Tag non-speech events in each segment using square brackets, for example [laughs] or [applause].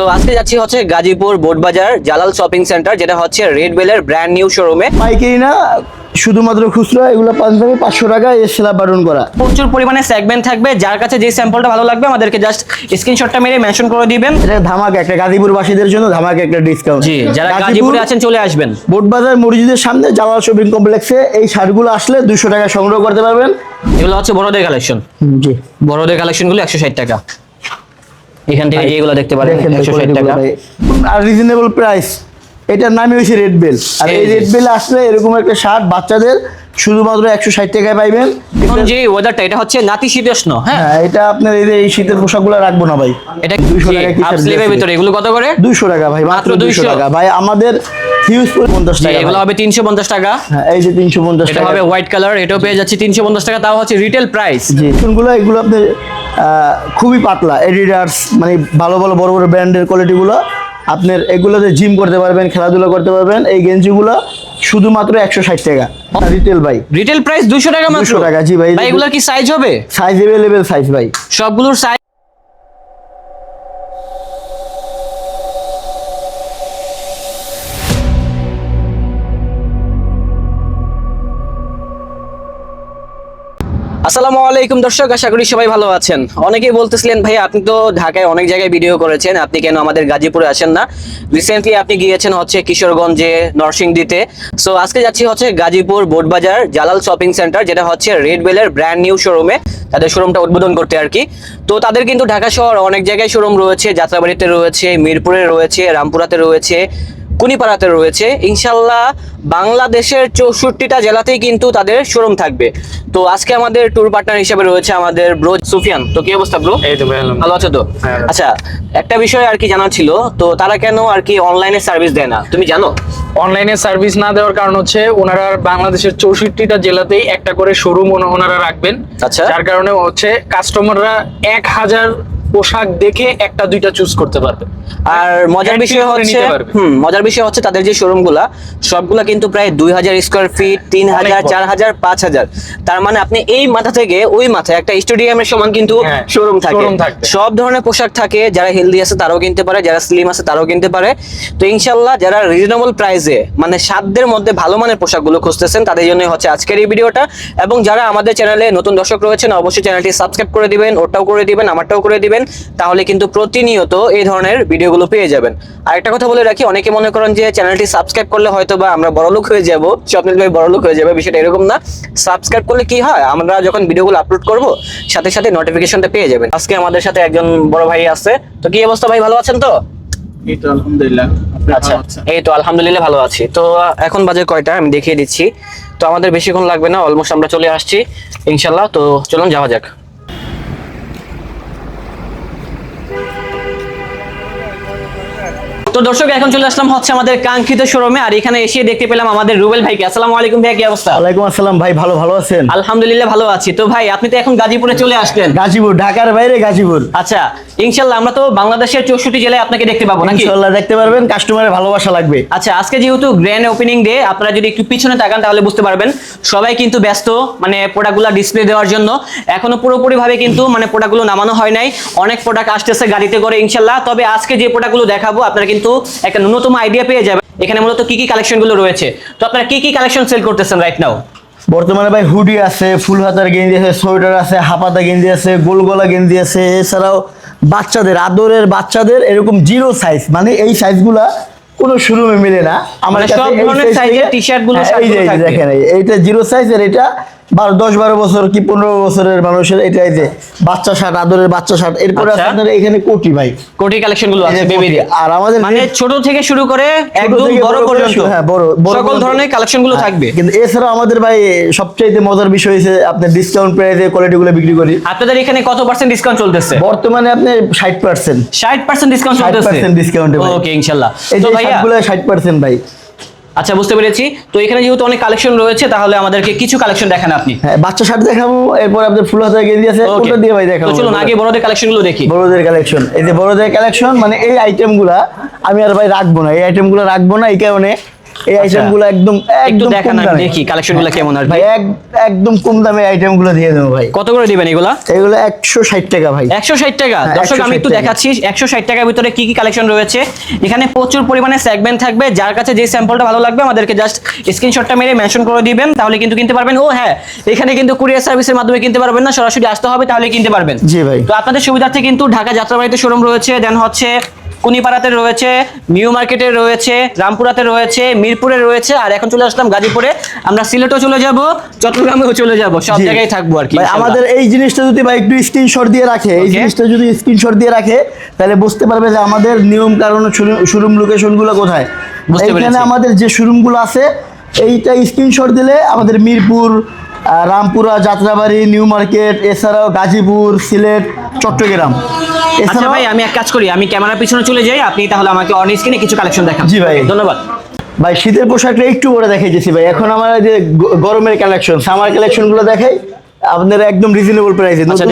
So আজকে যাচ্ছি হচ্ছে গাজীপুর বোটবাজার জালাল শপিং সেন্টার যেটা হচ্ছে রেড বেলের ব্র্যান্ড নিউ শোরুমে পাইকারি না শুধুমাত্র খুচরা এগুলো পাঁচ থেকে পাঁচশো টাকা এর সেলা বারণ করা। প্রচুর পরিমাণে সেগমেন্ট থাকবে যার কাছে যে স্যাম্পলটা ভালো লাগবে আমাদেরকে জাস্ট স্ক্রিনশটটা মেরে মেনশন করে দিবেন। এটা ধামাকা একটা গাজীপুর বাসীদের জন্য ধামাকা একটা ডিসকাউন্ট জি যারা গাজীপুরে আছেন চলে আসবেন। বোটবাজার মসজিদের সামনে জালাল শপিং কমপ্লেক্সে এই শার্টগুলো আসলে দুশো টাকা সংগ্রহ করতে পারবেন। এগুলো হচ্ছে বড়দের কালেকশন জি। বড়দের কালেকশনগুলো একশো ষাট টাকা। এখান থেকে এইগুলো দেখতে পারেন দেখেন একশো ষাট টাকা। আর রিজনেবল প্রাইস এটার নামই হয়েছে রেড বেল আর এই রেড বেল আসলে এরকম একটা শার্ট বাচ্চাদের শুধুমাত্র একশো ষাট টাকায় পাইবেন। এখন যে ওয়েদারটা এটা হচ্ছে নাতিশীতোষ্ণ হ্যাঁ? হ্যাঁ এটা আপনার এই যে এই শীতের পোশাকগুলো রাখব না ভাই। এটা দুইশো টাকা হাফ স্লিভের ভিতরে এগুলো কত করে? দুইশো টাকা ভাই মাত্র মাত্র 200 টাকা। ভাই আমাদের হিউজ পঞ্চাশ জি, টাকা এগুলো হবে তিনশো পঞ্চাশ টাকা। হ্যাঁ এই যে তিনশো পঞ্চাশ এটা টাকা। হবে হোয়াইট কালার এটাও পেয়ে যাচ্ছে তিনশো পঞ্চাশ টাকা তাও হচ্ছে রিটেল প্রাইস জি কোনগুলো এগুলো আপনার আহ, খুবই পাতলা। এডিডার্স মানে ভালো ভালো বড় বড় ব্র্যান্ডের কোয়ালিটিগুলো আপনার এগুলোতে জিম করতে পারবেন খেলাধুলা করতে পারবেন। এই গেঞ্জিগুলো শুধুমাত্র একশো ষাট টাকা। রিটেল ভাই। রিটেল প্রাইস দুশো টাকা দুশো টাকা, জি ভাই। এগুলো এগুলোর কি সাইজ হবে? সাইজ এভেলেবেল সাইজ ভাই। সবগুলোর সাইজ আসসালামু আলাইকুম দর্শক, আশা করি সবাই ভালো আছেন। অনেকেই বলতেছিলেন, ভাই, আপনি তো ঢাকায় অনেক জায়গায় ভিডিও করেছেন, আপনি কেন আমাদের গাজীপুরে আসেন না? রিসেন্টলি আপনি গিয়েছেন হচ্ছে কিশোরগঞ্জে, নরসিংদীতে। সো আজকে যাচ্ছি হচ্ছে গাজীপুর বোটবাজার জালাল শপিং সেন্টার, যেটা হচ্ছে রেড বেলের ব্র্যান্ড নিউ শোরুমে তাদের শোরুমটা উদ্বোধন করতে আর কি। তো তাদের কিন্তু ঢাকা শহর অনেক জায়গায় শোরুম রয়েছে, যাত্রাবাড়িতে রয়েছে, মিরপুরে রয়েছে, রামপুরাতে রয়েছে। কুনিপাড়াতে রয়েছে। ইনশাল্লাহ বাংলাদেশের চৌষট্টিটা জেলাতেই কিন্তু তাদের শোরুম থাকবে। তো আজকে আমাদের ট্যুর পার্টনার হিসেবে রয়েছে আমাদের ব্রো সুফিয়ান। তো কি অবস্থা ব্রো এই তো ভালো আছো তো? হ্যাঁ। আচ্ছা একটা বিষয় আর কি জানা ছিল তো তারা কেন আর কি অনলাইনে সার্ভিস দেয় না? তুমি জানো? অনলাইনে সার্ভিস না দেওয়ার কারণ হচ্ছে ওনারা বাংলাদেশের চৌষট্টিটা জেলাতেই একটা করে শোরুম ওনারা রাখবেন। আচ্ছা। যার কারণে হচ্ছে কাস্টমাররা এক হাজার পোশাক দেখে একটা দুইটা চুজ করতে পারবে। আর মজার বিষয় হচ্ছে হুম মজার বিষয় হচ্ছে তাদের যে শোরুমগুলা সবগুলা কিন্তু প্রায় দুই হাজার স্কোয়ার ফিট তিন হাজার চার হাজার পাঁচ হাজার। তার মানে আপনি এই মাথা থেকে ওই মাথায় একটা স্টেডিয়ামের সমান কিন্তু হ্যাঁ, শোরুম থাকে। সব ধরনের পোশাক থাকে যারা হেলদি আছে তারাও কিনতে পারে যারা স্লিম আছে তারাও কিনতে পারে। তো ইনশাল্লাহ যারা রিজনেবল প্রাইসে মানে সাধ্যের মধ্যে ভালো মানের পোশাকগুলো খুঁজতেছেন তাদের জন্য হচ্ছে আজকের এই ভিডিওটা। এবং যারা আমাদের চ্যানেলে নতুন দর্শক রয়েছেন অবশ্যই চ্যানেলটি সাবস্ক্রাইব করে দিবেন ওটাও করে দিবেন আমারটাও করে দিবেন। তাহলে কিন্তু প্রতিনিয়ত এই ধরনের ভিডিওগুলো পেয়ে যাবেন। আর একটা কথা বলে রাখি অনেকে মনে করেন যে চ্যানেলটি সাবস্ক্রাইব করলে হয়তো বা আমরা বড়লোক হয়ে যাব স্বপ্নিল ভাই বড়লোক হয়ে যাবে বিষয়টা এরকম না। সাবস্ক্রাইব করলে কি হয়? আমরা যখন ভিডিওগুলো আপলোড করব সাথে সাথে নোটিফিকেশনটা পেয়ে যাবেন। আজকে আমাদের সাথে একজন বড় ভাই আছে। তো কি অবস্থা ভাই ভালো আছেন তো? এই তো আলহামদুলিল্লাহ আচ্ছা এই তো আলহামদুলিল্লাহ ভালো আছি। তো এখন বাজে কয়টা? আমি দেখিয়ে দিচ্ছি। তো আমাদের বেশিক্ষণ লাগবে না অলমোস্ট আমরা চলে আসছি ইনশাল্লাহ। তো চলুন যাওয়া যাক। তো দর্শক এখন চলে আসলাম হচ্ছে আমাদের কাঙ্ক্ষিত শোরুমে আর এখানে এসে দেখতে পেলাম আমাদের রুবেল ভাইকে। আসসালামু আলাইকুম ভাই কি অবস্থা? ওয়ালাইকুম আসসালাম ভাই ভালো ভালো আছেন? আলহামদুলিল্লাহ ভালো আছি। তো ভাই আপনি তো এখন গাজীপুরে চলে আসলেন। গাজীপুর ঢাকার বাইরে গাজীপুর। আচ্ছা ইনশাল্লাহ আমরা তো বাংলাদেশের চৌষট্টি জেলায় আপনাকে দেখতে পাবো নাকি? ইনশাল্লাহ দেখতে পারবেন কাস্টমারের ভালোবাসা লাগবে। আচ্ছা আজকে যেহেতু গ্র্যান্ড ওপেনিং ডে আপনারা যদি একটু পিছনে তাকান তাহলে বুঝতে পারবেন সবাই কিন্তু ব্যস্ত মানে প্রোডাক্টগুলো ডিসপ্লে দেওয়ার জন্য। এখনও পুরোপুরি ভাবে কিন্তু মানে প্রোডাক্টগুলো নামানো হয় নাই। অনেক প্রোডাক্ট আসতেছে গাড়িতে করে ইনশাল্লাহ তবে আজকে যে প্রোডাক্টগুলো দেখাবো আপনারা কিন্তু একটা ন্যূনতম আইডিয়া পেয়ে যাবেন এখানে মূলত কি কি কালেকশনগুলো রয়েছে? তো আপনারা কি কি কালেকশন সেল করতেছেন রাইট নাও বর্তমানে ভাই হুডি আছে ফুল হাতার গেঞ্জি আছে সোয়েটার আছে হাফাতা গেঞ্জি আছে গোল গলা গেঞ্জি আছে এছাড়াও বাচ্চাদের আদরের বাচ্চাদের এরকম জিরো সাইজ মানে এই সাইজগুলা কোনো শোরুমে মিলে না। মানে কাছে সব ধরনের size size এর থেকে- t-shirt গুলো, হ্যাঁ, shirt এই যে গুলো এই দেখেন এইটা জিরো সাইজের এটা বারো দশ বারো বছর কি পনেরো বছরের মানুষের এটা এই যে বাচ্চা শার্ট আদরের বাচ্চা শার্ট এরপরে আচ্ছা। আপনার এখানে কোটি ভাই। কোটি কালেকশনগুলো আছে বেবির আর আমাদের মানে ছোট থেকে শুরু করে একদম বড় পর্যন্ত। হ্যাঁ, বড়- বড় সকল ধরনের কালেকশনগুলো হ্যাঁ, থাকবে। কিন্তু এছাড়া আমাদের ভাই সবচাইতে মজার বিষয় হচ্ছে আপনার ডিসকাউন্ট প্রাইসে কোয়ালিটি গুলো বিক্রি করি। আপনাদের এখানে কত পার্সেন্ট ডিসকাউন্ট চলতেছে? বর্তমানে আপনি ষাট পার্সেন্ট ষাট পার্সেন্ট ডিসকাউন্ট 60% চলতেছে? discount এ ভাই। ওকে ইনশাল্লাহ। এই তো যে ষাট পার্সেন্ট ভাই। আচ্ছা বুঝতে পেরেছি। তো এখানে যেহেতু অনেক কালেকশন রয়েছে তাহলে আমাদেরকে কিছু কালেকশন দেখান আপনি। হ্যাঁ বাচ্চা শার্ট দেখাবো এরপর আপনার ফুল হাতা গেঞ্জি আছে. ওটা দিয়ে ভাই দেখাবো চলুন আগে বড়দের কালেকশনগুলো দেখি। বড়দের কালেকশন এই যে বড়দের কালেকশন মানে এই আইটেমগুলা আমি আর ভাই রাখব না এই আইটেমগুলো রাখব না এই কারণে এই আইটেমগুলো একদম একটু একদম দেখান আমি। দেখি কালেকশনগুলো কেমন আর ভাই একদম কম দামে আইটেমগুলো দিয়ে দেবো ভাই। কত করে দিবেন এগুলা? এগুলো একশো ষাট টাকা ভাই। একশো ষাট টাকা? হ্যাঁ, দর্শক আমি একটু দেখাচ্ছি একশো ষাট টাকার ভিতরে কি কি কালেকশন রয়েছে? এখানে প্রচুর পরিমাণে সেগমেন্ট থাকবে। যার কাছে যে স্যাম্পলটা ভালো লাগবে আমাদেরকে জাস্ট স্ক্রিনশটটা মেরে মেনশন করে দিবেন তাহলে কিন্তু কিনতে পারবেন। ও হ্যাঁ এখানে কিন্তু কুরিয়ার সার্ভিসের মাধ্যমে কিনতে পারবেন না সরাসরি আসতে হবে তাহলে কিনতে পারবেন। জি ভাই। তো আপনাদের সুবিধার্থে কিন্তু ঢাকা যাত্রাবাড়িতে শোরুম রয়েছে দেন হচ্ছে কুনিপাড়াতে রয়েছে নিউ মার্কেটে রয়েছে রামপুরাতে রয়েছে মিরপুরে রয়েছে আর এখন চলে আসলাম গাজীপুরে। আমরা সিলেটও চলে যাব চট্টগ্রামেও চলে যাব সব জায়গায় থাকব আর কি আমাদের এই জিনিসটা যদি ভাই একটু স্ক্রিনশট দিয়ে রাখে এই জিনিসটা যদি স্ক্রিনশট দিয়ে রাখে তাহলে বুঝতে পারবে যে আমাদের নিয়ম কারণ শোরুম লোকেশনগুলো কোথায়। পেরেছি। আমাদের যে শোরুমগুলো আছে এইটা স্ক্রিনশট দিলে আমাদের মিরপুর রামপুরা যাত্রাবাড়ি নিউ মার্কেট এছাড়াও গাজীপুর সিলেট চট্টগ্রাম। এছাড়া ভাই আমি এক কাজ করি আমি ক্যামেরার পিছনে চলে যাই আপনি তাহলে আমাকে অন স্ক্রিনে কিছু কালেকশন দেখান। জি ভাই। ধন্যবাদ। ভাই শীতের পোশাকটা একটু করে দেখাইতেছি ভাই এখন আমার যে গরমের কালেকশন সামার কালেকশনগুলো দেখাই। আপনারা একদম রিজনেবল প্রাইসে আচ্ছা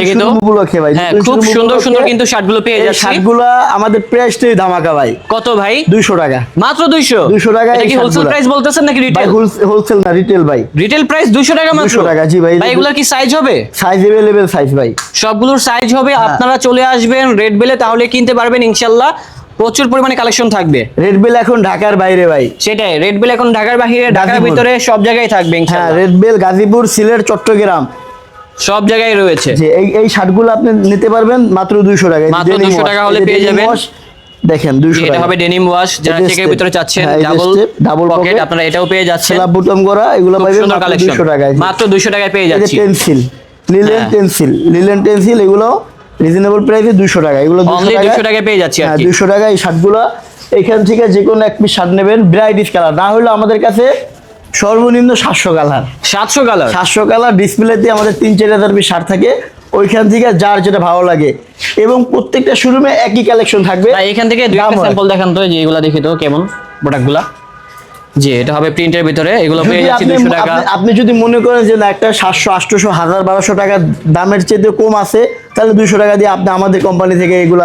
ভাই হ্যাঁ খুব সুন্দর সুন্দর কিন্তু শার্টগুলো পেয়ে এই যাচ্ছি। শার্টগুলা আমাদের প্রাইসটাই ধামাকা ভাই। কত ভাই? দুইশো টাকা। মাত্র 200 200 টাকা এটা কি হোলসেল প্রাইস বলতেছেন নাকি ভাই রিটেল হোলসেল না রিটেল ভাই। রিটেল প্রাইস 200 টাকা মাত্র? 200 টাকা, জি ভাই। ভাই এগুলোর কি সাইজ হবে? সাইজ এভেলেবেল সাইজ ভাই। সবগুলোর সাইজ হবে হ্যাঁ। আপনারা চলে আসবেন রেড বেলে তাহলে কিনতে পারবেন ইনশাআল্লাহ প্রচুর পরিমাণে কালেকশন থাকবে। রেড বেল এখন ঢাকার বাইরে ভাই। সেটাই রেড বেল এখন ঢাকার বাইরে ঢাকার ভিতরে সব জায়গায় থাকবে হ্যাঁ রেড বেল গাজীপুর সিলেট চট্টগ্রাম। সব জায়গায় রয়েছে। যে এই এই শার্টগুলো আপনি নিতে পারবেন মাত্র দুইশো টাকা এই যে মাত্র denim 200 টাকা হলে পেয়ে যাবেন। দেখেন দুইশো এটা টাকা। হবে ডেনিম ওয়াশ যারা চেকের ভিতরে চাচ্ছেন ডাবল step, পকেট আপনারা এটাও পেয়ে যাচ্ছেন। সেলা বুটম করা এগুলো মাত্র কালেকশন দুইশো টাকায়। মাত্র 200 টাকায় পেয়ে এই যে pencil linen. Pencil linen pencil এগুলো রিজনেবল প্রাইসে দুইশো টাকা এগুলো অনলি 200 টাকায়। পেয়ে যাচ্ছি আর হ্যাঁ কি। দুইশো এই শার্টগুলো। এখান থেকে যে কোনো এক পিস শার্ট নেবেন ব্রাইটিস কালার না হলে আমাদের কাছে সর্বনিম্ন সাতশো কালার। 700 কালার? সাতশো কালার ডিসপ্লেতে আমাদের তিন চার হাজার পিস শার্ট থাকে। ওইখান থেকে যার যেটা ভালো লাগে। এবং প্রত্যেকটা শোরুমে একই কালেকশন থাকবে। এখান থেকে স্যাম্পল দেখান তো যে এগুলা দেখি তো কেমন প্রোডাক্টগুলা জি এটা হবে প্রিন্টের ভিতরে। এগুলো পেয়ে যাচ্ছি আপনি 200 টাকা। আপনি- যদি মনে করেন যে না একটা সাতশো আটশোশো হাজার বারোশো টাকা দামের চেয়ে কম আছে তাহলে দুইশো টাকা দিয়ে আপনি আমাদের কোম্পানি থেকে এগুলো।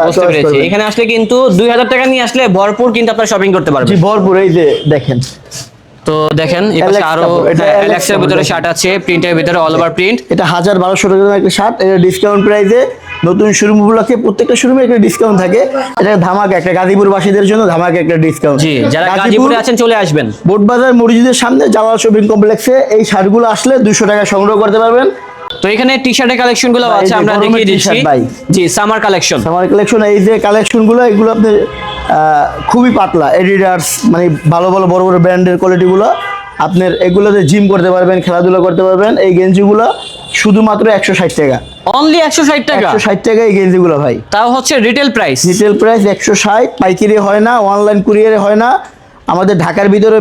এখানে আসলে কিন্তু 2000 টাকা নিয়ে আসলে ভরপুর কিন্তু আপনারা শপিং করতে জি পারবেন ভরপুর এই যে দেখেন। তো দেখেন এই পাশে আরও এলেক্সের হ্যাঁ, ভিতরে শার্ট আছে প্রিন্টের ভিতরে অল ওভার প্রিন্ট এটা হাজার বারোশো টাকা দামের একটা শার্ট এটা ডিসকাউন্ট প্রাইসে নতুন শোরুম উপলক্ষে প্রত্যেকটা শোরুমে একটা ডিসকাউন্ট থাকে। এটা ধামাক একটা গাজীপুর বাসীদের জন্য ধামাকা একটা ডিসকাউন্ট জি যারা গাজীপুরে আছেন চলে আসবেন। বোটবাজার মসজিদের সামনে জালাল শপিং কমপ্লেক্সে এই শার্টগুলো আসলে দুশো টাকা সংগ্রহ করতে পারবেন। তো এখানে টি শার্টের কালেকশনগুলো ভাই, আছে আমরা দেখিয়ে দিচ্ছি। জি সামার কালেকশন আমার কালেকশন এই যে কালেকশনগুলো এগুলো আপনি খুবই পাতলা। এডিডার্স মানে ভালো ভালো বড় বড় ব্র্যান্ডের কোয়ালিটিগুলো আপনার এগুলোতে জিম করতে পারবেন খেলাধুলা করতে পারবেন। এই গেঞ্জিগুলো শুধুমাত্র একশো ষাট টাকা। অনলি 160 টাকা? একশো ষাট টাকা এই গেঞ্জিগুলো ভাই। তাও হচ্ছে রিটেল প্রাইস রিটেল প্রাইস একশো ষাট পাইকারি হয় না অনলাইন কুরিয়ারে হয় না। আমাদের ঢাকার ভিতরে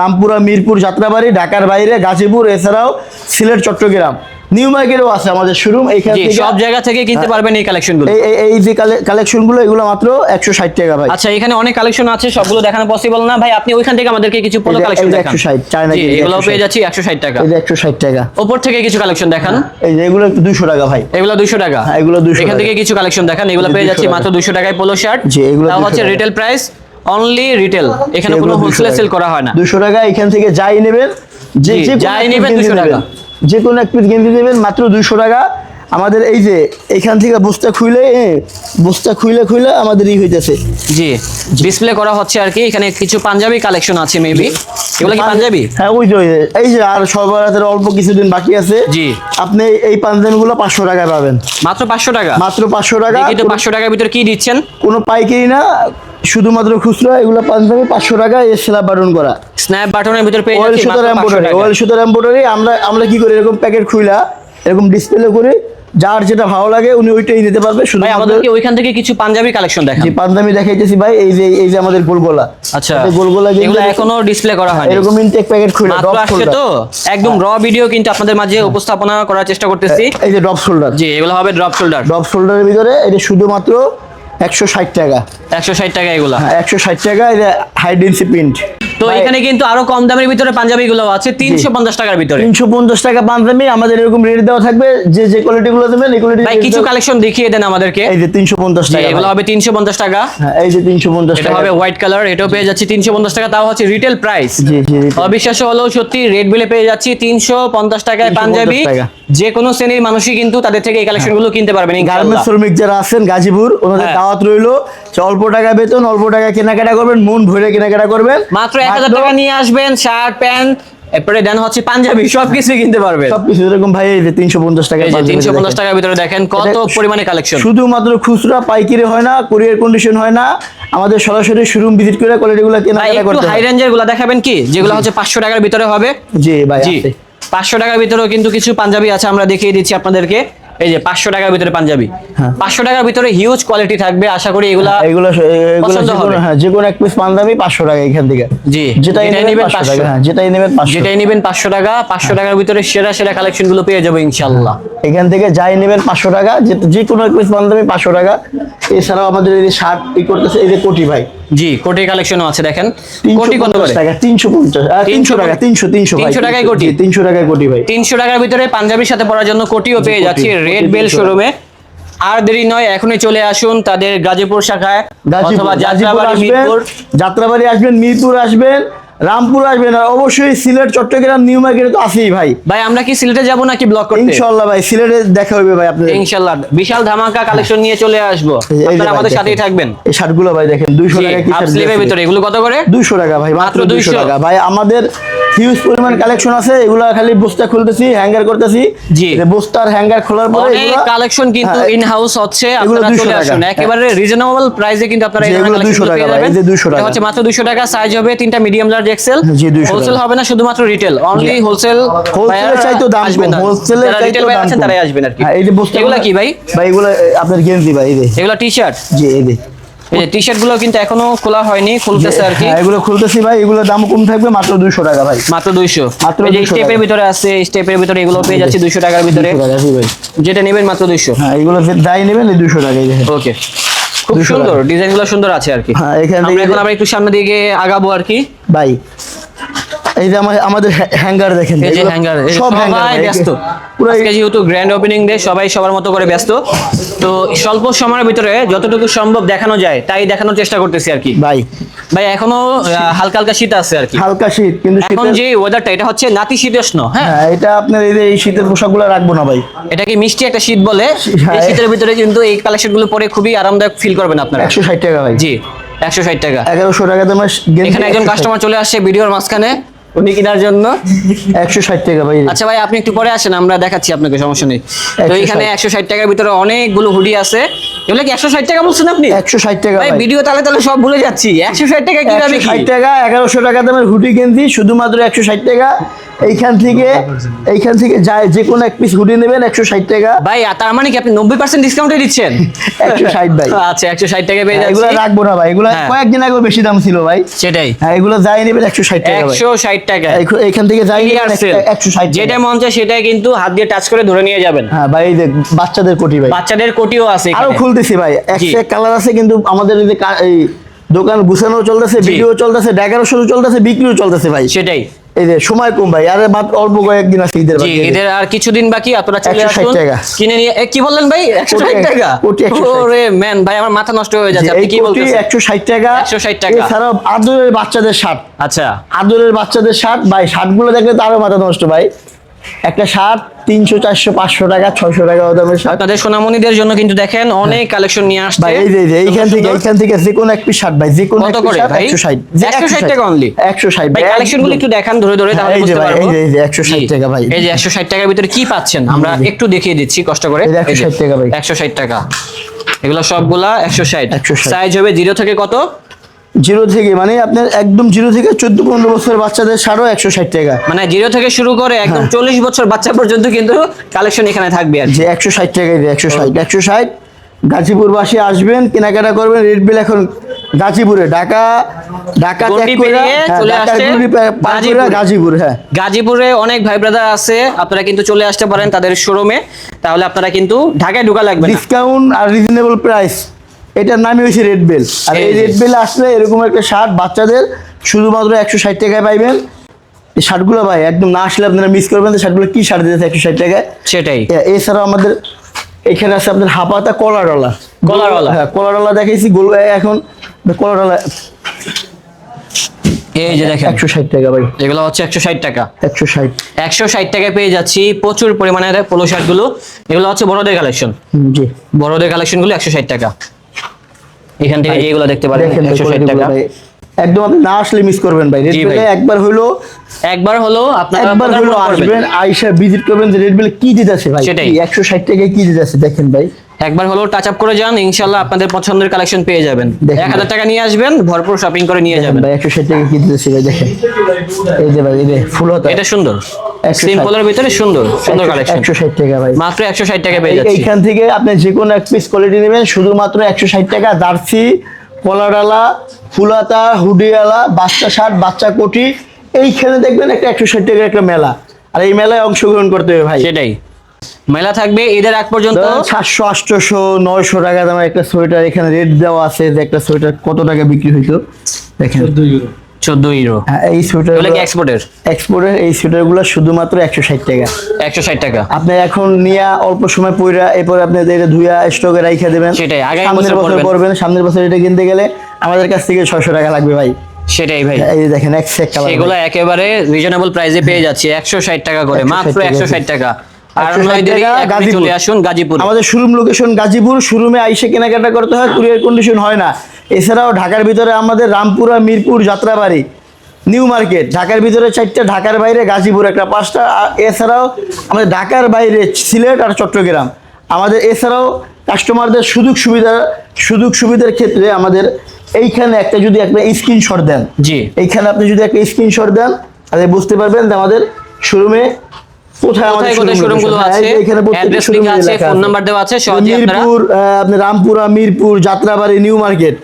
রামপুরা মিরপুর যাত্রাবাড়ি ঢাকার বাইরে গাজীপুর এছাড়াও সিলেট চট্টগ্রাম। নিউ মার্কেটও আছে আমাদের শোরুম এইখান থেকে সব জায়গা থেকে কিনতে পারবেন এই কালেকশনগুলো এই এই- এই যে কালেকশনগুলো এগুলো মাত্র একশো ষাট টাকা ভাই। আচ্ছা এখানে অনেক কালেকশন আছে সবগুলো দেখানো পসিবল না। ভাই আপনি ওইখান থেকে আমাদেরকে কিছু পোলো কালেকশন দেখান। 160 চায়না জি এগুলো 160 পেয়ে যাচ্ছি 160 টাকা। এই যে একশো ষাট টাকা। উপর থেকে কিছু কালেকশন দেখান। এই যে এগুলো একটু দুশো টাকা ভাই। এগুলো 200 টাকা। হ্যাঁ, এগুলো 200 এখান থেকে কিছু কালেকশন দেখান। এগুলো পেয়ে যাচ্ছি মাত্র 200 টাকায় পোলো শার্ট জি, এগুলো হচ্ছে রিটেল প্রাইস অনলি রিটেল এখানে কোনো হোলসেল সেল করা হয় না। দুশো টাকা এখান থেকে যাই নেবেন যে জি, যাই নেবেন গেঞ্জি 200 টাকা। যে কোনো এক পিস গেঞ্জি দেবেন মাত্র দুইশো টাকা। আমাদের এই যে এখান থেকে বস্তা খুইলে এ, বস্তা খুইলে খুইলে আমাদের ই হইতেছে। জি ডিসপ্লে করা হচ্ছে আর কি এখানে কিছু পাঞ্জাবি কালেকশন আছে মেবি এগুলো কি পাঞ্জাবি? হ্যাঁ ওই যে এই যে আর সর্বরাতের অল্প কিছুদিন বাকি আছে। জি। আপনি এই পাঞ্জাবিগুলো পাঁচশো টাকায় পাবেন। মাত্র 500 টাকা? মাত্র পাঁচশো টাকা। দেখি তো 500 টাকার ভিতরে কি দিচ্ছেন? কোনো পাইকারি না শুধুমাত্র খুচরা এগুলো পাঞ্জাবি পাঁচশো টাকা এর সেলা বাটন করা। স্ন্যাপ বাটনের ভিতরে পেয়ে ওয়েল সুতার মাত্র 500 টাকা। ওয়েল সুতার এম্বোটারি আমরা আমরা কি করি এরকম প্যাকেট খুইলা এরকম ডিসপ্লে করে যার যেটা ভালো লাগে উনি ওইটাই নিতে পারবে শুধু ভাই আমাদেরকে ওইখান থেকে কিছু পাঞ্জাবি কালেকশন দেখান। জি পাঞ্জাবি দেখাইতেছি ভাই এই যে এই যে আমাদের গোলগোলা। আচ্ছা গোলগোলা যেগুলো এখনও ডিসপ্লে করা হয়নি। এরকম ইনটেক প্যাকেট খুলে ড্রপ আসছে তো? একদম র ভিডিও কিন্তু আপনাদের মাঝে উপস্থাপনা করার চেষ্টা করতেছি। এই যে ড্রপ শোল্ডার জি এগুলো হবে ড্রপ শোল্ডার ড্রপ শোল্ডারের ভিতরে এটা শুধুমাত্র একশো ষাট টাকা। একশো ষাট টাকা এগুলো? হ্যাঁ একশো ষাট টাকা যে প্রিন্ট তো এখানে কিন্তু আরও কম দামের ভিতরে পাঞ্জাবি গুলো আছে তিনশো পঞ্চাশ টাকার ভিতরে। তিনশো পঞ্চাশ টাকা পাঞ্জাবি আমাদের এরকম রেট দেওয়া থাকবে যে যে কোয়ালিটি গুলো দেবেন এই কোয়ালিটি ভাই কিছু কালেকশন দেখিয়ে দেন আমাদেরকে। এই যে তিনশো পঞ্চাশ টাকা এগুলো হবে তিনশো পঞ্চাশ টাকা। হ্যাঁ এই যে তিনশো পঞ্চাশ টাকা। হবে হোয়াইট কালার এটাও পেয়ে যাচ্ছি তিনশো পঞ্চাশ টাকা তাও হচ্ছে রিটেল প্রাইস অবিশ্বাস্য হলেও সত্যি রেড বিলে পেয়ে যাচ্ছি তিনশো পঞ্চাশ টাকায় পাঞ্জাবি। যে কোনো শ্রেণির মানুষই কিন্তু তাদের থেকে এই কালেকশনগুলো কিনতে পারবেন। গার্মেন্টস শ্রমিক যারা আছেন গাজীপুর ওনাদের হ্যাঁ। দাওয়াত রইল। অল্প টাকা বেতন অল্প টাকা কেনাকাটা করবেন মন ভরে কেনাকাটা করবেন। মাত্র এক হাজার টাকা নিয়ে আসবেন শার্ট প্যান্ট এরপরে দেন হচ্ছে পাঞ্জাবি সবকিছু কিনতে পারবেন। সবকিছু এরকম ভাই এই যে তিনশো পঞ্চাশ টাকা এই যে। টাকার ভিতরে দেখেন কত পরিমাণে কালেকশন শুধুমাত্র খুচরা পাইকারি হয় না কুরিয়ার কন্ডিশন হয় না। আমাদের সরাসরি শোরুম ভিজিট করে কোয়ালিটিগুলো কেনাকাটা একটু করতে হাই রেঞ্জেরগুলা দেখাবেন কি? যেগুলো হচ্ছে পাঁচশো টাকার ভিতরে হবে। জি ভাই আছে। পাঁচশো টাকার ভিতরেও কিন্তু কিছু পাঞ্জাবি আছে আমরা দেখিয়ে দিচ্ছি আপনাদেরকে। এই যে পাঁচশো টাকার ভিতরে পাঞ্জাবি। হ্যাঁ। পাঁচশো টাকার ভিতরে হিউজ কোয়ালিটি থাকবে আশা করি এগুলা এগুলো এগুলো পছন্দ যে কোনো হবে। হ্যাঁ যে কোনো এক পিস পাঞ্জাবি পাঁচশো টাকা এখান থেকে। জি যেটাই নেবেন পাঁচশো 500 টাকা হ্যাঁ যেটাই নেবেন যেটাই নেবেন পাঁচশো টাকা পাঁচশো টাকার ভিতরে সেরা সেরা কালেকশনগুলো পেয়ে যাব ইনশাল্লাহ এখান থেকে যাই নেবেন পাঁচশো টাকা যে কোনো এক পিস পাঞ্জাবি পাঁচশো টাকা। এছাড়াও আমাদের এই শার্ট ই করতেছে এই যে কোটি ভাই। জি কোটি কালেকশনও আছে দেখেন। কোটি কত করে? টাকা তিনশো পঞ্চাশ আহ, তিনশো 300 টাকা তিনশো তিনশো ভাই 300 টাকায় কোটি? তিনশো টাকায় কোটি ভাই। তিনশো টাকার ভিতরে পাঞ্জাবির সাথে পড়ার জন্য কোটিও পেয়ে যাচ্ছি রেড বেল 300 শোরুমে আর দেরি নয় এখনই চলে আসুন তাদের গাজীপুর শাখায় অথবা যাত্রাবাড়ি মিরপুর। যাত্রাবাড়ি আসবেন মিরপুর আসবেন রামপুর আসবেন আর অবশ্যই সিলেট চট্টগ্রাম নিউ মার্কেটে তো আছেই ভাই। ভাই আমরা কি সিলেটে যাব নাকি ব্লক করতে? ইনশাল্লাহ ভাই সিলেটে দেখা হবে ভাই আপনাদের। ইনশাল্লাহ বিশাল ধামাকা কালেকশন নিয়ে চলে আসব। আপনারা আমাদের। সাথেই থাকবেন। এই শার্টগুলো ভাই দেখেন দুইশো জি টাকা কি হাফ স্লিভের ভিতরে। এগুলো কত করে? দুইশো টাকা ভাই মাত্র মাত্র 200 টাকা। ভাই আমাদের হিউজ পরিমাণ কালেকশন আছে এগুলা খালি বস্তা খুলতেছি হ্যাঙ্গার করতেছি। জি। বস্তার হ্যাঙ্গার খোলার পরে এগুলা- কালেকশন কিন্তু হ্যাঁ, ইন হাউস হচ্ছে আপনারা চলে আসুন। একেবারে রিজনেবল প্রাইসে কিন্তু আপনারা এই 200 কালেকশন টাকা পেয়ে ভাই, যাবেন। এই যে 200 টাকা। এটা হচ্ছে মাত্র 200 টাকা সাইজ হবে তিনটা মিডিয়াম লার্জ এক্সেল হোলসেল হবে না শুধুমাত্র রিটেল অনলি হোলসেল হোলসেলের চাইতো দাম কম। হোলসেলের রিটেল চাইতো দাম আছেন তারাই আসবেন আর কি। হ্যাঁ এই যে বস্তা এগুলা কি ভাই? ভাই এগুলো আপনার গেঞ্জি ভাই এই যে। এগুলো টি শার্ট জি এই যে। এই টি শার্টগুলো কিন্তু এখনও খোলা হয়নি খুলতেছে আর কি। হ্যাঁ এগুলো খুলতেছি ভাই এগুলোর দাম কম থাকবে মাত্র দুইশো টাকা ভাই। মাত্র দুইশো। মাত্র এই যে স্টেপের ভিতরে আছে স্টেপের ভিতরে এগুলো পেয়ে যাচ্ছে দুইশো টাকার ভিতরে। 200 যেটা নেবেন মাত্র দুইশো। হ্যাঁ এগুলো যাই নেবেন এই দুশো টাকা এই ওকে। খুব সুন্দর ডিজাইনগুলো সুন্দর আছে আর কি। হ্যাঁ, এখানে আমরা এখন আবার একটু সামনে দিকে আগাবো আর কি। ভাই এই যে আমাদের হ্যাঙ্গার দেখেন এই যে হ্যাঙ্গার সব হ্যাঙ্গার সবাই ব্যস্ত। আজকে যেহেতু গ্র্যান্ড ওপেনিং ডে সবাই সবার মতো করে ব্যস্ত। তো স্বল্প সময়ের ভিতরে যতটুকু সম্ভব দেখানো যায় তাই দেখানোর চেষ্টা করতেছি আর কি। ভাই। ভাই এখনও হালকা হালকা শীত আছে আর কি। হালকা শীত কিন্তু এখন যে ওয়েদারটা এটা হচ্ছে নাতিশীতোষ্ণ হ্যাঁ? হ্যাঁ এটা আপনার এই যে এই শীতের পোশাকগুলো রাখব না ভাই। এটাকে মিষ্টি একটা শীত বলে? হ্যাঁ। এই শীতের ভিতরে কিন্তু এই কালেকশনগুলো পরে খুবই আরামদায়ক ফিল করবেন আপনারা। একশো ষাট টাকা ভাই। জি একশো ষাট টাকা। এগারোশো টাকা তোমার এখানে একজন কাস্টমার চলে আসছে ভিডিওর মাঝখানে। উনি কেনার জন্য [laughs] একশো ষাট টাকা ভাই। আচ্ছা ভাই আপনি একটু পরে আসেন আমরা দেখাচ্ছি আপনাকে সমস্যা নেই। তো এখানে একশো ষাট টাকার ভিতরে অনেকগুলো হুডি আছে। এগুলো কি একশো ষাট টাকা বলছেন আপনি? একশো ষাট টাকা ভাই ভিডিও তালে তালে সব ভুলে যাচ্ছি। একশো ষাট টাকা কীভাবে একশো ষাট টাকা এগারোশো টাকা দামের হুডি কিনছি শুধুমাত্র একশো ষাট টাকা। এইখান থেকে এইখান থেকে যায় যে কোনো এক পিস হুডি নেবেন একশো ষাট টাকা। ভাই তার মানে কি আপনি নব্বই পার্সেন্ট ডিসকাউন্টে দিচ্ছেন? [laughs] 160 ভাই। আচ্ছা একশো ষাট টাকা পেয়ে এগুলো যাচ্ছি। রাখব না ভাই এগুলো হ্যাঁ। কয়েকদিন আগে বেশি দাম ছিল ভাই। সেটাই। হ্যাঁ এগুলো যাই নেবেন একশো ষাট টাকা একশো ষাট টাকা। এই- এইখান থেকে যাই। একশো ষাট যেটা মন চায় সেটাই কিন্তু হাত দিয়ে টাচ করে ধরে নিয়ে যাবেন। হ্যাঁ ভাই এই যে বাচ্চাদের কোটি ভাই। বাচ্চাদের কোটিও আছে আরও। খুলতেছি ভাই। জি। একটা কালার আছে কিন্তু আমাদের এই দোকান গুছানো চলতেছে। ভিডিও চলতেছে ডেকারেশন চলতেছে বিক্রিও চলতেছে ভাই। সেটাই। এই যে সময় কম ভাই আরে মাত্র অল্প কয়েকদিন আছে ঈদের বাকি। এদের আর কিছুদিন বাকি আপনারা চলে 160 আসুন। কিনে নিয়ে কি বললেন ভাই? একশো ষাট কোটি- টাকা? কোটি 160 ওরে ম্যান ভাই আমার মাথা নষ্ট হয়ে যাচ্ছে। আপনি কি বলতেছেন? একশো ষাট টাকা। 160 টাকা। এছাড়া আদরের বাচ্চাদের শার্ট। আচ্ছা। আদরের বাচ্চাদের শার্ট ভাই শার্টগুলো দেখলে তো আরও মাথা নষ্ট ভাই। একটা শার্ট তিনশো চারশো পাঁচশো টাকা ছয়শো টাকা দামের শার্ট। আপনাদের সোনামণিদের জন্য কিন্তু দেখেন অনেক কালেকশন নিয়ে আসছে। ভাই এই যে এইখান থেকে এইখান থেকে যে কোনো এক পিস শার্ট ভাই যে কোনো কত এক করে ভাই? একশো ষাট 160 টাকা অনলি একশো ষাট ভাই কালেকশনগুলো একটু দেখান ধরে ধরে তাহলে বুঝতে পারব। এই যে, এই যে 160 জি। টাকা ভাই। এই যে 160 টাকার ভিতরে কি পাচ্ছেন? আমরা একটু দেখিয়ে দিচ্ছি কষ্ট করে। এই যে 160 টাকা ভাই। 160 টাকা। এগুলো সবগুলা 160 160 সাইজ হবে জিরো থেকে কত? জিরো থেকে মানে আপনার একদম জিরো থেকে চোদ্দ পনেরো বছর বাচ্চাদের শার্টও একশো ষাট টাকা। মানে জিরো থেকে শুরু করে একদম হ্যাঁ। চল্লিশ বছর বাচ্চা পর্যন্ত কিন্তু কালেকশন এখানে থাকবে আর যে একশো ষাট টাকায় একশো ষাট একশো ষাট। গাজীপুরবাসী আসবেন কেনাকাটা করবেন রেড বিল এখন গাজীপুরে ঢাকা ঢাকা হ্যাঁ। গাজীপুর। হ্যাঁ। গাজীপুরে অনেক ভাই ব্রাদার আছে আপনারা কিন্তু চলে আসতে পারেন তাদের শোরুমে তাহলে আপনারা কিন্তু ঢাকায় ঢোকা লাগবে ডিসকাউন্ট আর রিজনেবল প্রাইস এটার নামই হয়েছে রেড বেল আর এই। রেড বেল আসলে এরকম একটা শার্ট বাচ্চাদের শুধুমাত্র একশো ষাট টাকায় পাইবেন। এই শার্টগুলো ভাই একদম না আসলে আপনারা মিস করবেন শার্টগুলো কি শার্ট দিতেছে একশো ষাট টাকায়। সেটাই। এছাড়াও আমাদের এখানে আছে আপনার হাপাতা কলারওয়ালা। কলারওয়ালা। হ্যাঁ কলারওয়ালা দেখাইছি গোল এখন কলারওয়ালা এই যে দেখেন। একশো ষাট টাকা ভাই। এগুলো হচ্ছে একশো ষাট টাকা। একশো ষাট। একশো ষাট টাকায় পেয়ে যাচ্ছি প্রচুর পরিমাণে পোলো শার্টগুলো। এগুলো হচ্ছে বড়দের কালেকশন জি। বড়দের কালেকশনগুলো একশো ষাট টাকা। এখান থেকে এইগুলো দেখতে পারেন দেখেন ভাই, একশো ষাট quality টাকা। একদম আপনি না আসলে মিস করবেন ভাই। রেড বেলে একবার হলো একবার হলো আপনারা একবার হলো আসবেন আইসা ভিজিট করবেন যে রেড বেলে কি দিতেছে ভাই। সেটাই। একশো ষাট টাকায় কি দিতেছে দেখেন ভাই। একবার হলো টাচ আপ করে যান ইনশাল্লাহ আপনাদের পছন্দের কালেকশন পেয়ে যাবেন। দেখেন এক হাজার টাকা নিয়ে আসবেন ভরপুর শপিং করে নিয়ে যাবেন। ভাই একশো ষাট টাকায় কি দিতেছে ভাই দেখেন। এই যে ভাই এই ফুল হতা এটা সুন্দর। 160 সিম্পলের ভিতরে সুন্দর সুন্দর কালেকশন একশো ষাট টাকা ভাই। মাত্র একশো ষাট টাকা পেয়ে যাচ্ছি। এইখান থেকে আপনি যে কোনো এক পিস কোয়ালিটি নেবেন শুধুমাত্র একশো ষাট টাকা। জার্সি কলারওয়ালা ফুলাতা হুডিওয়ালা বাচ্চা শার্ট বাচ্চা কোটি এইখানে দেখবেন একটা একশো ষাট টাকার একটা মেলা। আর এই মেলায় অংশগ্রহণ করতে হবে ভাই। সেটাই। মেলা থাকবে ঈদের আগ পর্যন্ত। সাতশো আটশোশো নয়শো টাকা দামের একটা সোয়েটার এখানে রেট দেওয়া আছে যে একটা সোয়েটার কত টাকা বিক্রি হইতো? দেখেন। চোদ্দ ইউরো হ্যাঁ, এই সোয়েটার এগুলো কি এক্সপোর্টের এক্সপোর্টের এই সোয়েটারগুলো শুধুমাত্র একশো ষাট টাকা। একশো ষাট টাকা। আপনি এখন নিয়ে অল্প সময় এরপর আপনি এটা ধুইয়া স্টকে রাইখা দেবেন। সেটাই, আগামী বছর পরবেন। সামনের বছর এটা কিনতে গেলে আমাদের কাছ থেকে ছয়শো টাকা লাগবে ভাই। সেটাই ভাই। এই দেখেন এক সেক কালার এগুলো একেবারে রিজনেবল প্রাইসে পেয়ে যাচ্ছি একশো ষাট টাকা করে মাত্র একশো ষাট টাকা। আর 160 টাকা, আমাদের শোরুম লোকেশন গাজীপুর শোরুমে আইসে কেনাকাটা করতে হয় কুরিয়ার কন্ডিশন হয় না। এছাড়াও ঢাকার ভিতরে আমাদের রামপুরা মিরপুর যাত্রাবাড়ি নিউ মার্কেট। ঢাকার ভিতরে চারটা ঢাকার বাইরে গাজীপুর একটা পাঁচটা এছাড়াও আমাদের ঢাকার বাইরে সিলেট আর চট্টগ্রাম। আমাদের এছাড়াও কাস্টমারদের সুযোগ সুবিধা সুযোগ সুবিধার ক্ষেত্রে আমাদের এইখানে একটা যদি একটা স্ক্রিনশট দেন জি। এইখানে আপনি যদি একটা স্ক্রিনশট দেন তাহলে বুঝতে পারবেন যে আমাদের শোরুমে কোথায় আমাদেরগুলো আছে হ্যাঁ, এখানে প্রত্যেকটা অ্যাড্রেস লেখা আছে ফোন নাম্বার দেওয়া আছে সহজে আপনারা মিরপুর আহ, আপনার রামপুরা মিরপুর যাত্রাবাড়ি নিউ মার্কেট।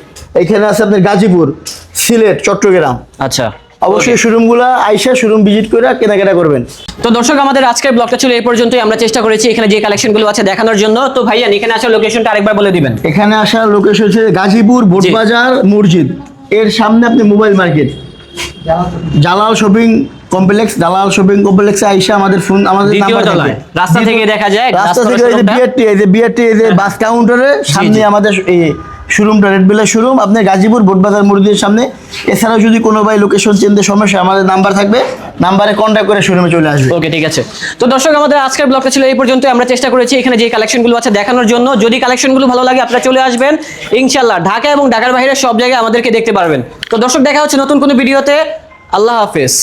এখানে আছে আপনার গাজীপুর সিলেট চট্টগ্রাম। আচ্ছা। অবশ্যই শোরুমগুলো আইসা শোরুম ভিজিট করে কেনাকাটা করবেন। তো দর্শক আমাদের আজকের ব্লগটা ছিল এই পর্যন্তই। আমরা চেষ্টা করেছি এখানে যে কালেকশনগুলো আছে দেখানোর জন্য। তো ভাইয়ান এখানে আসার লোকেশনটা আরেকবার বলে দিবেন। এখানে আসার লোকেশন হচ্ছে গাজীপুর বোটবাজার মসজিদ। এর সামনে আপনি mobile market. Jalal shopping complex Jalal shopping কমপ্লেক্সে আইসা আমাদের ফোন আমাদের রাস্তা থেকে দেখা যায় রাস্তা থেকে এই যে। বিআরটি এই যে বিআরটি এই যে বাস কাউন্টারে সামনে আমাদের এই শোরুমটা রেড বেলের শোরুম আপনি গাজীপুর, বোটবাজার মুরগির সামনে। এছাড়াও যদি কোনো ভাই লোকেশন চিনতে সমস্যা আমাদের নাম্বার থাকবে। নাম্বারে কন্ট্যাক্ট করে শোরুমে চলে আসবে। ওকে ঠিক আছে। তো দর্শক, আমাদের আজকের ব্লগটা ছিল এই পর্যন্ত আমরা চেষ্টা করেছি এখানে যে কালেকশনগুলো আছে দেখানোর জন্য। যদি কালেকশনগুলো ভালো লাগে, আপনারা চলে আসবেন। ইনশাল্লাহ ঢাকা এবং ঢাকার বাইরে সব জায়গায় আমাদেরকে দেখতে পারবেন। তো দর্শক, দেখা হচ্ছে নতুন কোনো ভিডিওতে। আল্লাহ হাফেজ।